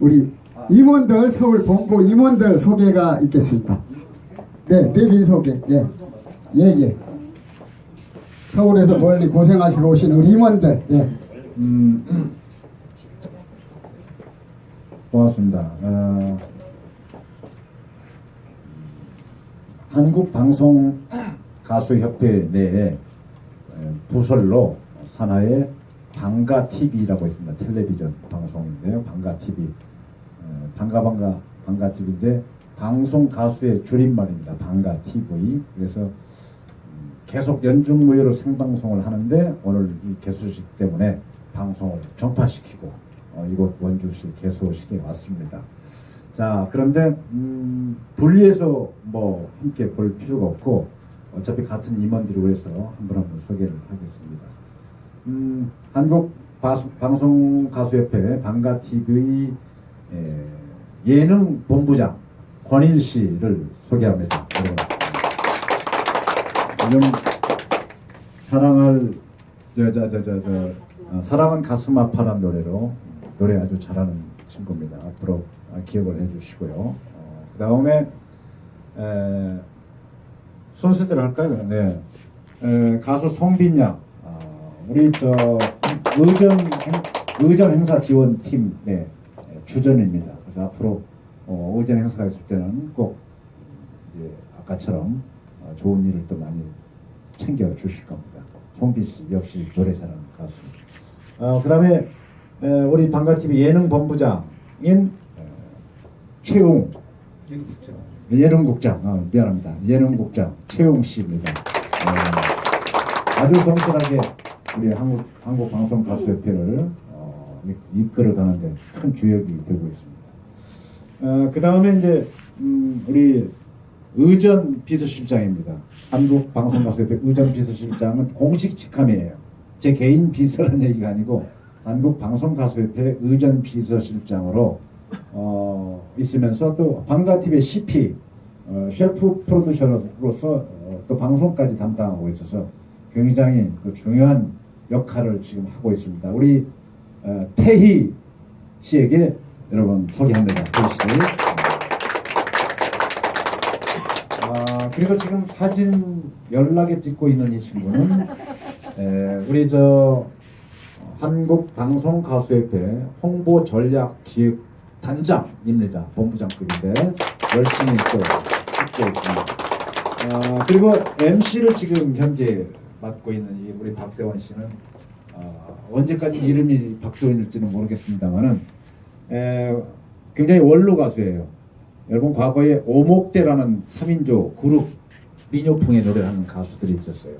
우리 임원들 서울 본부 임원들 소개가 있겠습니다. 네, 데뷔 소개. 예, 예, 예. 서울에서 멀리 고생하시고 오신 우리 임원들. 예. 음, 고맙습니다. 어, 한국 방송 가수 협회 내에 어, 부설로 산하의 방가 TV라고 있습니다. 텔레비전 방송인데요. 방가 TV. 어, 방가 방가 방가 TV인데 방송 가수의 줄임말입니다. 방가 TV. 그래서 음, 계속 연중무휴로 생방송을 하는데 오늘 이 개소식 때문에 방송을 전파시키고 어, 이곳 원주시 개소식에 왔습니다. 자 그런데 음, 분리해서 뭐 함께 볼 필요가 없고 어차피 같은 임원들이고 해서 한 분 한 분 소개를 하겠습니다. 음, 한국 방송가수협회 방가TV 에, 예능 본부장 권일 씨를 소개합니다. 여러분. 요즘 사랑할 저저저저 어, 사랑은 가슴 아파라는 노래로 노래 아주 잘하는 친구입니다. 앞으로 어, 기억을 해주시고요. 어, 그 다음에 순서대로 할까요? 네. 에, 가수 송빈 양, 어, 우리 저 의전 행, 의전 행사 지원 팀 네, 주전입니다. 그래서 앞으로 어, 의전 행사가 있을 때는 꼭 이제 아까처럼 어, 좋은 일을 또 많이 챙겨 주실 겁니다. 송빈 씨 역시 노래 잘하는 가수. 어, 그다음에 에, 우리 방가 TV 예능 본부장인 에, 최웅 예능국장, 아, 미안합니다. 예능국장 최용 씨입니다. 어, 아주 성실하게 우리 한국 한국 방송 가수 협회를 어, 이- 이끌어가는데 큰 주역이 되고 있습니다. 어, 그 다음에 이제 음, 우리 의전 비서실장입니다. 한국 방송 가수 협회 의전 비서실장은 공식 직함이에요. 제 개인 비서라는 얘기가 아니고 한국 방송 가수 협회 의전 비서실장으로 어, 있으면서 또 방가 TV의 CP 어, 셰프 프로듀서로서 어, 또 방송까지 담당하고 있어서 굉장히 그 중요한 역할을 지금 하고 있습니다. 우리 어, 태희 씨에게 여러분 소개합니다. 태희 씨. 아, 그리고 지금 사진 연락에 찍고 있는 이 친구는 에, 우리 저 한국 방송 가수협회 홍보 전략 기획 단장입니다. 본부장급인데 열심히 또 찍고 있습니다. 아, 그리고 MC를 지금 현재 맡고 있는 이 우리 박세원 씨는 아, 언제까지 이름이 박세원일지는 모르겠습니다만은 에, 굉장히 원로 가수예요. 여러분 과거에 오목대라는 3인조 그룹 민요풍의 노래를 하는 가수들이 있었어요.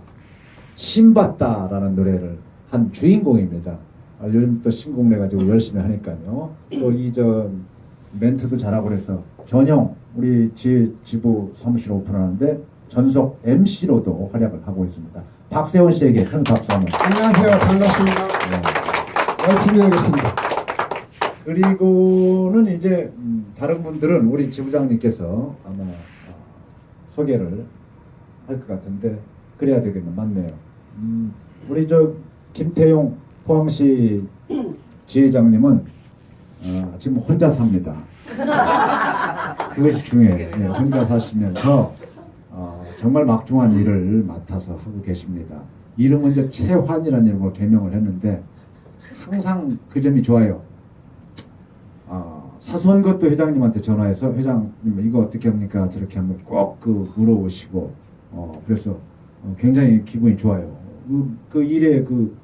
신받다라는 노래를 한 주인공입니다. 아, 요즘 또 신곡 내 가지고 열심히 하니까요. 또 이 저 멘트도 잘하고 그래서 전용 우리 지 지부 사무실 오픈하는데 전속 MC로도 활약을 하고 있습니다. 박세원 씨에게 큰 박수 한번. 안녕하세요. 반갑습니다. 네. 열심히 하겠습니다. 그리고는 이제 음, 다른 분들은 우리 지부장님께서 아마 아, 소개를 할 것 같은데 그래야 되겠네 맞네요. 음, 우리 저 김태용 포항시 지회장님은 어, 지금 혼자 삽니다. 그것이 중요해요. 예, 혼자 사시면서 어, 정말 막중한 일을 맡아서 하고 계십니다. 이름은 이제 최환이라는 이름으로 개명을 했는데 항상 그 점이 좋아요. 아, 사소한 것도 회장님한테 전화해서 회장님 이거 어떻게 합니까? 저렇게 하면 꼭그 물어보시고 어, 그래서 어, 굉장히 기분이 좋아요. 그, 그 일에 그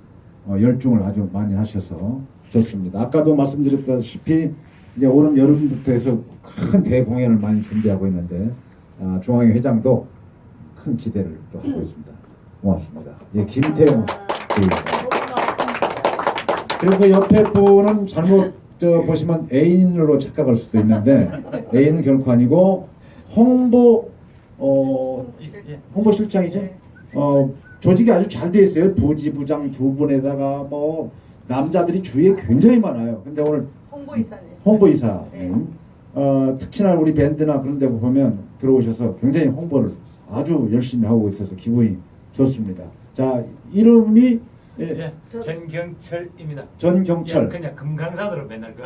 어, 열중을 아주 많이 하셔서 좋습니다. 아까도 말씀드렸다시피 이제 올해 여름부터 해서 큰 대공연을 많이 준비하고 있는데 아, 중앙회 회장도 큰 기대를 또 하고 있습니다. 고맙습니다. 예, 김태용 대위원장. 그리고 그 옆에 분은 잘못 저 보시면 애인으로 착각할 수도 있는데 애인은 결코 아니고 홍보 어 홍보 실장이죠. 어 조직이 아주 잘 돼 있어요. 부지부장 두 분에다가 뭐 남자들이 주위에 굉장히 많아요. 근데 오늘 홍보이사님. 홍보이사 네. 어 특히나 우리 밴드나 그런 데 보면 들어오셔서 굉장히 홍보를 아주 열심히 하고 있어서 기분이 좋습니다. 자 이름이 예, 예, 저- 전경철입니다. 전경철. 예, 그냥 금강산으로 맨날 그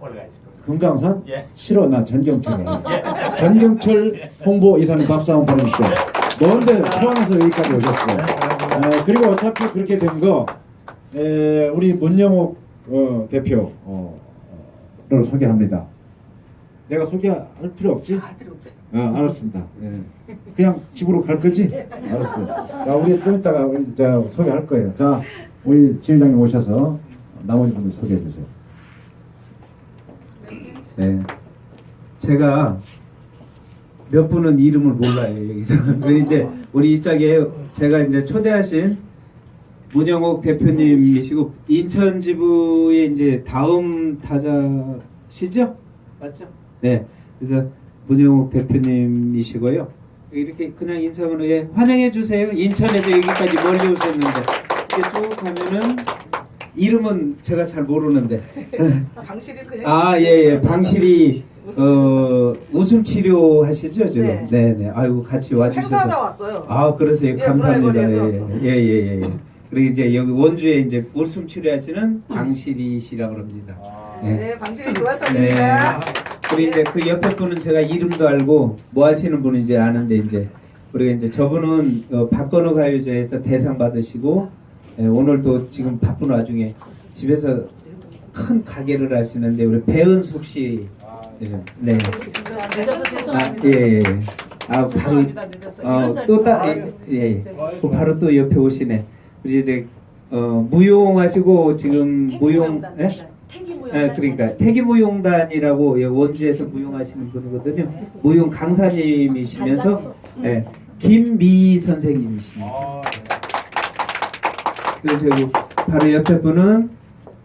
올라가 있을 겁니다. 금강산? 예. 싫어 나 전경철 전경철 홍보 이사님 박수 한번 보내주시죠 먼데 포항에서 여기까지 오셨어요 어, 그리고 어차피 그렇게 된 거 우리 문영옥 어, 대표 어, 를 소개합니다 내가 소개할 필요 없지? 할 필요 없어요. 아, 알았습니다. 예. 그냥 집으로 갈 거지? 알았어요. 자, 우리 좀 이따가 우리 자 소개할 거예요. 자, 우리 지회장님 오셔서 나머지 분들 소개해 주세요. 네. 제가 몇 분은 이름을 몰라요 여기서. 그래서 이제 우리 이 짝에 제가 이제 초대하신 문영옥 대표님이시고 인천 지부의 이제 다음 타자시죠? 맞죠? 네. 그래서 문영옥 대표님이시고요. 이렇게 그냥 인사만 예, 환영해 주세요. 인천에서 여기까지 멀리 오셨는데 이렇게 쭉 가면은 이름은 제가 잘 모르는데 방실이 그냥 아, 예, 예. 방실이 어, 웃음 치료 하시죠, 지금? 네. 네, 네. 아이고 같이 와 행사하다. 왔어요. 아, 그러세요. 예, 감사합니다. 예, 브라이버리에서. 예, 예, 예. 그리고 이제 여기 원주에 이제 웃음 치료하시는 방실이 씨라고 합니다. 예. 네, 방실이 네. 좋았습니다. 그리고 이제 그 옆에 분은 제가 이름도 알고 뭐 하시는 분인지 아는데 이제 우리가 이제 저분은 어, 박건우 가요제에서 대상 받으시고 예, 오늘도 지금 바쁜 와중에 집에서 큰 가게를 하시는데 우리 배은숙 씨 예, 네. 아, 죄송합니다. 예, 예. 아, 바로, 어, 또 따, 예, 예. 그 바로 또 옆에 오시네. 우리 이제, 어, 무용하시고 지금 무용, 예? 예, 그러니까 태기무용단이라고 여기 원주에서 무용하시는 분이거든요. 무용 강사님이시면서, 예, 김미 선생님이십니다. 아, 그래서 여기 바로 옆에 분은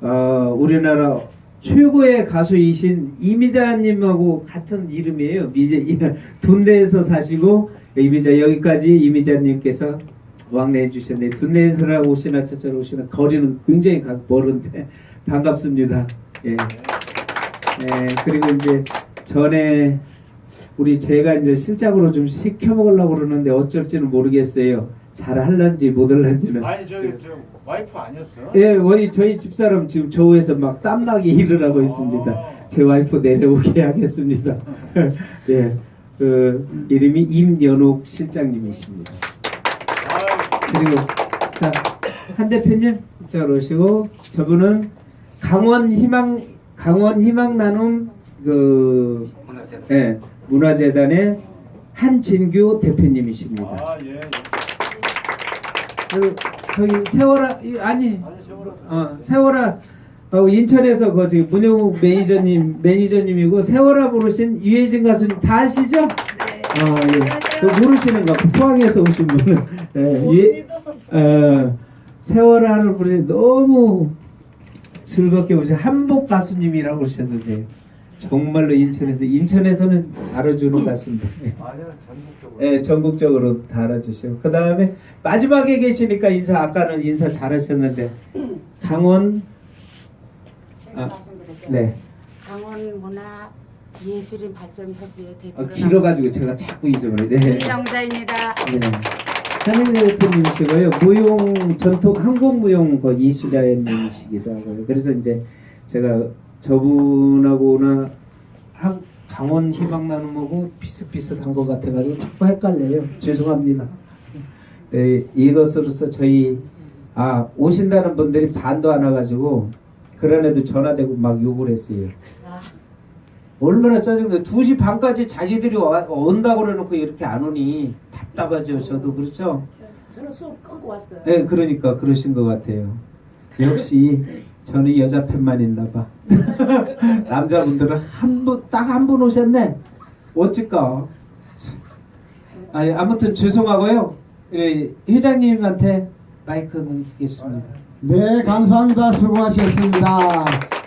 어, 우리나라 최고의 가수이신 이미자님하고 같은 이름이에요. 미자 둔내에서 사시고 이미자 여기까지 이미자님께서 왕래해 주셨네. 둔내에서 오시나 저쪽으로 오시나 거리는 굉장히 가- 멀은데 반갑습니다. 예. 예, 그리고 이제 전에 우리 제가 이제 실작으로 좀 시켜 먹으려고 그러는데 어쩔지는 모르겠어요. 잘 할런지 못 할런지는. 아니 저기 저 와이프 아니었어? 예, 우리 저희 집사람 지금 저우에서 막 땀나게 일을 하고 있습니다. 제 와이프 내려오게 하겠습니다. 예, 그 이름이 임연옥 실장님이십니다. 그리고 자, 한 대표님 이쪽으로 오시고 저분은 강원 희망 강원 희망 나눔 그 예, 문화재단의 한진규 대표님이십니다. 아 예. 예. 그 저기 세월아 이- 아니. 어, 세월아 어, 인천에서 그 저기 문영욱 매니저님 매니저님이고 세월아 부르신 유해진 가수님 다 아시죠? 어, 예. 그 모르시는가 포항에서 오신 분은 예, 유, 어, 세월아를 부르신 너무 즐겁게 보신 한복 가수님이라고 그러셨는데 정말로 인천에서 인천에서는 알아주는 가수인데 아니야 전국적으로. 예, 전국적으로 다 알아주시고 그 다음에 마지막에 계시니까 인사 아까는 인사 잘하셨는데 강원 제가 아, 말씀드릴게요. 네 강원 문화 예술인 발전 협의회 어, 대표로 길어가지고 제가 자꾸 잊어버려. 네. 김정자입니다. 네. 한일 대표님이시고요. 무용 전통 한국 무용 그 이수자님이시기도 하고요. 그래서 이제 제가 저분하고나 한 강원 희망 나눔하고 비슷비슷한 것 같아가지고 자꾸 헷갈려요. 죄송합니다. 네, 이것으로서 저희 아 오신다는 분들이 반도 안 와가지고 그런 애도 전화되고 막 욕을 했어요. 얼마나 짜증나. 2시 반까지 자기들이 와, 온다고 그래놓고 이렇게 안 오니 답답하죠. 저도 그렇죠. 저는 수업 끊고 왔어요. 네, 그러니까 그러신 것 같아요. 역시 저는 여자 팬만 있나 봐. 남자분들은 한 분, 딱 한 분 오셨네. 어쩔까? 아니, 아무튼 죄송하고요. 예, 회장님한테 마이크 넘기겠습니다. 네, 감사합니다. 수고하셨습니다.